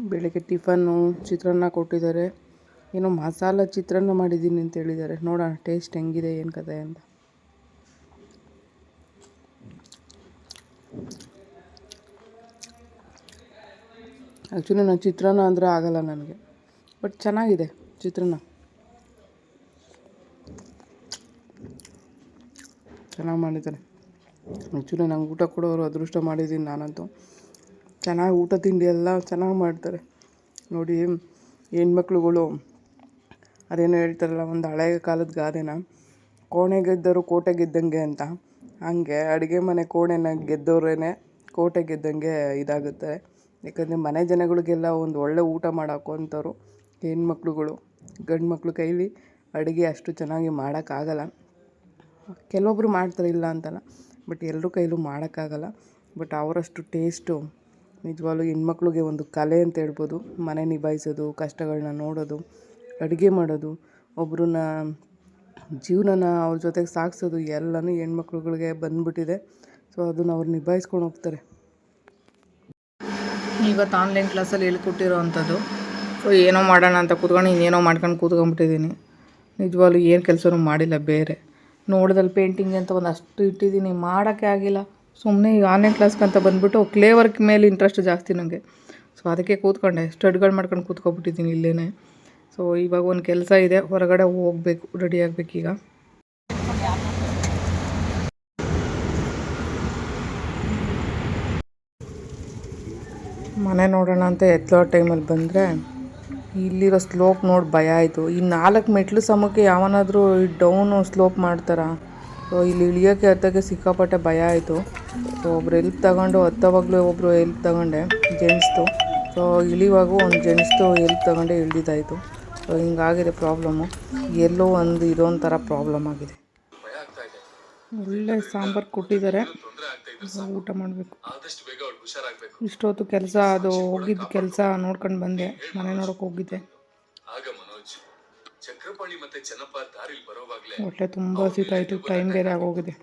ಬೆಳಿಗ್ಗೆ ಟಿಫನ್ನು, ಚಿತ್ರಾನ್ನ ಕೊಟ್ಟಿದ್ದಾರೆ. ಏನೋ ಮಸಾಲ ಚಿತ್ರಾನ್ನ ಮಾಡಿದ್ದೀನಿ ಅಂತ ಹೇಳಿದ್ದಾರೆ. ನೋಡೋಣ, ಟೇಸ್ಟ್ ಹೆಂಗಿದೆ, ಏನು ಕತೆ ಅಂತ. ಆ್ಯಕ್ಚುಲಿ ನಾನು ಚಿತ್ರಾನ್ನ ಅಂದರೆ ಆಗಲ್ಲ ನನಗೆ. ಬಟ್ ಚೆನ್ನಾಗಿದೆ ಚಿತ್ರಾನ್ನ. ಚೆನ್ನಾಗಿ ಮಾಡಿದ್ದಾರೆ. ಆ್ಯಕ್ಚುಲಿ ನಂಗೆ ಊಟ ಕೊಡೋರು ಅದೃಷ್ಟ ಮಾಡಿದ್ದೀನಿ ನಾನಂತೂ. ಚೆನ್ನಾಗಿ ಊಟ ತಿಂಡಿ ಎಲ್ಲ ಚೆನ್ನಾಗಿ ಮಾಡ್ತಾರೆ. ನೋಡಿ, ಹೆಣ್ಮಕ್ಳುಗಳು ಅದೇನೋ ಹೇಳ್ತಾರಲ್ಲ, ಒಂದು ಹಳೆಯ ಕಾಲದ ಗಾದೆನ? ಕೋಣೆ ಗೆದ್ದರು ಕೋಟೆ ಗೆದ್ದಂಗೆ ಅಂತ. ಹಾಗೆ ಅಡುಗೆ ಮನೆ ಕೋಣೆನ ಗೆದ್ದವ್ರೇ ಕೋಟೆ ಗೆದ್ದಂಗೆ ಇದಾಗುತ್ತೆ. ಯಾಕಂದರೆ ಮನೆ ಜನಗಳಿಗೆಲ್ಲ ಒಂದು ಒಳ್ಳೆ ಊಟ ಮಾಡಾಕೋಂಥವ್ರು ಹೆಣ್ಮಕ್ಳುಗಳು. ಗಂಡು ಮಕ್ಳು ಕೈಲಿ ಅಡುಗೆ ಅಷ್ಟು ಚೆನ್ನಾಗಿ ಮಾಡೋಕ್ಕಾಗಲ್ಲ. ಕೆಲವೊಬ್ಬರು ಮಾಡ್ತಾರೆ ಇಲ್ಲ ಅಂತಲ್ಲ, ಬಟ್ ಎಲ್ಲರ ಕೈಲೂ ಮಾಡೋಕ್ಕಾಗಲ್ಲ. ಬಟ್ ಅವರಷ್ಟು ಟೇಸ್ಟು ನಿಜವಾಗ್ಲೂ ಹೆಣ್ಮಕ್ಳಿಗೆ ಒಂದು ಕಲೆ ಅಂತ ಹೇಳ್ಬೋದು. ಮನೆ ನಿಭಾಯಿಸೋದು ಕಷ್ಟಗಳನ್ನ ನೋಡೋದು, ಅಡುಗೆ ಮಾಡೋದು, ಒಬ್ರನ್ನ ಜೀವನನ ಅವ್ರ ಜೊತೆಗೆ ಸಾಗಿಸೋದು ಎಲ್ಲನೂ ಹೆಣ್ಮಕ್ಳುಗಳಿಗೆ ಬಂದ್ಬಿಟ್ಟಿದೆ. ಸೊ, ಅದನ್ನು ಅವ್ರು ನಿಭಾಯಿಸ್ಕೊಂಡು ಹೋಗ್ತಾರೆ. ಇವತ್ತು ಆನ್ಲೈನ್ ಕ್ಲಾಸಲ್ಲಿ ಹೇಳ್ಕೊಟ್ಟಿರೋ ಅಂಥದ್ದು ಸೊ, ಏನೋ ಮಾಡೋಣ ಅಂತ ಕೂತ್ಕೊಂಡು ಇನ್ನೇನೋ ಮಾಡ್ಕೊಂಡು ಕೂತ್ಕೊಂಡ್ಬಿಟ್ಟಿದ್ದೀನಿ ನಿಜವಾಗ್ಲೂ ಏನು ಕೆಲಸನೂ ಮಾಡಿಲ್ಲ, ಬೇರೆ. ನೋಡ್ದಲ್ಲಿ ಪೇಂಟಿಂಗ್ ಅಂತ ಒಂದು ಅಷ್ಟು ಇಟ್ಟಿದ್ದೀನಿ ಮಾಡೋಕ್ಕೆ ಆಗಿಲ್ಲ. ಸುಮ್ಮನೆ ಈಗ ಆನ್ಲೈನ್ ಕ್ಲಾಸ್ಗೆ ಅಂತ ಬಂದುಬಿಟ್ಟು ಕ್ಲೇ ವರ್ಕ್ ಮೇಲೆ ಇಂಟ್ರೆಸ್ಟ್ ಜಾಸ್ತಿ ನನಗೆ ಸೊ ಅದಕ್ಕೆ ಕೂತ್ಕೊಂಡೆ. ಸ್ಟಡ್ಗಳು ಮಾಡ್ಕೊಂಡು ಕೂತ್ಕೊಬಿಟ್ಟಿದ್ದೀನಿ ಇಲ್ಲೇ ಸೊ ಇವಾಗ ಒಂದು ಕೆಲಸ ಇದೆ. ಹೊರಗಡೆ ಹೋಗ್ಬೇಕು ರೆಡಿ ಆಗಬೇಕೀಗ ಮನೆ ನೋಡೋಣ ಅಂತ ಎತ್ತಲೋ ಟೈಮಲ್ಲಿ ಬಂದರೆ, ಇಲ್ಲಿರೋ ಸ್ಲೋಪ್ ನೋಡಿ ಭಯ ಆಯಿತು. ಈ ನಾಲ್ಕು ಮೆಟ್ಲು ಸಮಕ್ಕೆ ಯಾವನಾದರೂ ಡೌನು ಸ್ಲೋಪ್ ಮಾಡ್ತಾರಾ? ಇಲ್ಲಿ ಇಳಿಯೋಕ್ಕೆ ಹತ್ತೋಕ್ಕೆ ಸಿಕ್ಕಾಪಟ್ಟೆ ಭಯ ಆಯಿತು. ಸೊ ಒಬ್ರು ಎಲ್ಪ್ ತಗೊಂಡು ಹತ್ತೋವಾಗಲೂ ಒಬ್ಬರು ಎಲ್ಪ್ ತಗೊಂಡೆ ಜೆಂಟ್ಸ್ದು ಸೊ ಇಳಿಯುವಾಗೂ ಒಂದು ಜೆಂಟ್ಸ್ದು ಎಲ್ಪ್ ತಗೊಂಡೆ ಇಳಿದಾಯಿತು ಸೊ ಹಿಂಗಾಗಿದೆ ಪ್ರಾಬ್ಲಮ್ಮು ಎಲ್ಲೋ ಒಂದು ಇದೊಂಥರ ಪ್ರಾಬ್ಲಮ್ ಆಗಿದೆ. ಒಳ್ಳೆ ಸಾಂಬಾರು ಕೊಟ್ಟಿದ್ದಾರೆ. ಊಟ ಮಾಡಬೇಕು. ಇಷ್ಟೊತ್ತು ಕೆಲಸ, ಅದು ಹೋಗಿದ್ದ ಕೆಲಸ ನೋಡ್ಕೊಂಡು ಬಂದೆ. ಮನೆ ನೋಡೋಕೆ ಹೋಗಿದ್ದೆ. ಚಕ್ರಪಾಣಿ ಮತ್ತೆ ಚೆನ್ನಪ್ಪ ದಾರಿಲಿ ಬರೋವಾಗ್ಲೇ ಹೊಟ್ಟೆ ತುಂಬಾ ಹಸಿತಾಯಿತು ಟೈಮ್ ಬೇರೆ ಆಗೋಗಿದೆ.